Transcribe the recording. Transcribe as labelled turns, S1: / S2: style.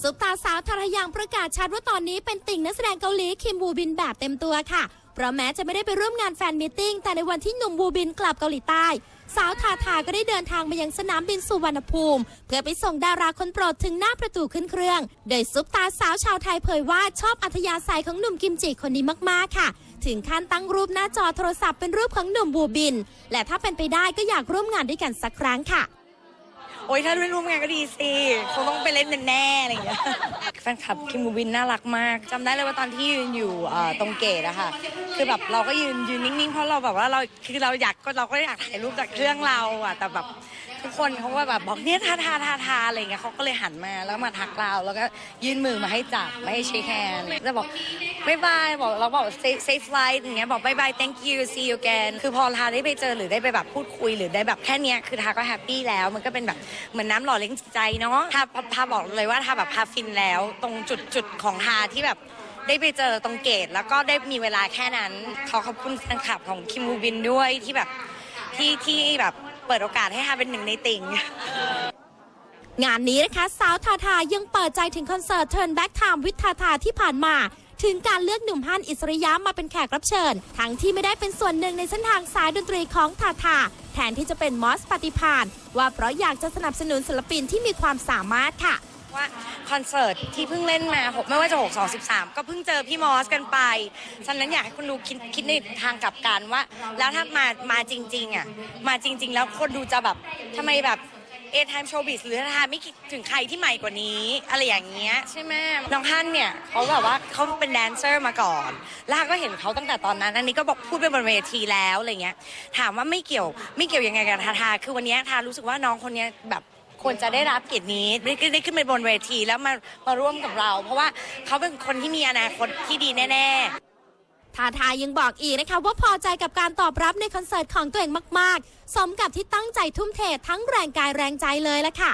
S1: ซุปตาสาวทารยังประกาศชัดว่าตอนนี้เป็นติ่งนักแสดงเกาหลีคิมบูบินแบบเต็มตัวค่ะ เพราะแม้จะไม่ได้ไปร่วมงานแฟนมิทติ้ง แต่ในวันที่หนุ่มบูบินกลับเกาหลีใต้ สาวทาทาก็ได้เดินทางมายังสนามบินสุวรรณภูมิ เพื่อไปส่งดาราคนโปรดถึงหน้าประตูขึ้นเครื่อง โดยซุปตาสาวชาวไทยเผยว่าชอบอัธยาศัยของหนุ่มกิมจิคนนี้มากๆค่ะถึงขั้นตั้งรูปหน้าจอโทรศัพท์เป็นรูปของหนุ่มบูบิน และถ้าเป็นไปได้ก็อยากร่วมงานด้วยกันสักครั้งค่ะ
S2: โอ้ยถ้าไม่ร่วมงานก็ดีสิคงต้องไปเล่นแน่ๆอะไรอย่างเงี้ยแฟนคลับคิมบูบินน่ารักมากจำได้เลยว่าตอนที่ยืนอยู่เอ่อตรงเกตอะค่ะ คือแบบเราก็ยืนยืนนิ่งๆ เพราะเราแบบว่าเราคือเราอยากก็เราก็อยากถ่ายรูปจากเครื่องเราอะแต่แบบ ทุกคนเขาก็แบบบอกเนี่ยทาทาทาทาอะไรเงี้ยเขาก็เลยหันมาแล้วมาทักเราแล้วก็ยื่นมือมาให้จับไม่ให้เช็คแฮนด์จะบอกบายบายบอกเราบอก safe safe flight อย่างเงี้ยบอกบายบาย thank you see you again คือพอทาได้ไปเจอหรือได้ไปแบบพูดคุยหรือได้แบบแค่เนี้ยคือทาก็แฮปปี้แล้วมันก็เป็นแบบเหมือนน้ำหล่อเลี้ยงจิตใจเนาะทาทาบอกเลยว่าทาแบบทาฟินแล้วตรงจุดจุดของทาที่แบบได้ไปเจอตรงเกตแล้วก็ได้มีเวลาแค่นั้น ขอขอบคุณแฟนคลับของคิมบูบินด้วยที่แบบที่ที่แบบ เปิดโอกาสให้ฮาเป็นหนึ่งในติ่ง
S1: งานนี้นะคะ สาวทาทายังเปิดใจถึงคอนเสิร์ต Turn Back Time with ทาทาที่ผ่านมา ถึงการเลือกหนุ่มฮั่นอิสริยะมาเป็นแขกรับเชิญ ทั้งที่ไม่ได้เป็นส่วนหนึ่งในเส้นทางสายดนตรีของทาทาแทนที่จะเป็นมอสปฏิพานว่าเพราะอยากจะสนับสนุนศิลปินที่มีความสามารถค่ะ
S2: ว่าคอนเสิร์ตที่เพิ่งเล่นมาหกไม่ว่าจะ6 2 13 ก็เพิ่งเจอพี่มอสกันไป ฉะนั้นอยากให้คุณดูคิดคิดในทางกลับกันว่า แล้วถ้ามามาจริงๆอะมาจริง ๆ แล้วคนดูจะแบบทำไมแบบเอทามโชว์บิสหรือทาไม่คิดถึงใครที่ใหม่กว่านี้ อะไรอย่างเงี้ยใช่ไหมน้องฮั่นเนี่ยเขาแบบว่าเขาเป็นแดนเซอร์มาก่อน แล้วก็เห็นเขาตั้งแต่ตอนนั้น อันนี้ก็บอกพูดไปบนเวทีแล้วอะไรเงี้ยถามว่าไม่เกี่ยวไม่เกี่ยวยังไงกับทาทาคือวันนี้ทารู้สึกว่าน้องคนเนี้ยแบบ ควรจะได้รับเกียรตินี้ได้ได้ขึ้นไปบนเวทีแล้วมามาร่วมกับเรา เพราะว่าเขาเป็นคนที่มีอนาคตที่ดีแน่ ๆ
S1: ทาทายังบอกอีกนะคะว่าพอใจกับการตอบรับในคอนเสิร์ตของตัวเองมาก ๆ สมกับที่ตั้งใจทุ่มเททั้งแรงกายแรงใจเลยละค่ะ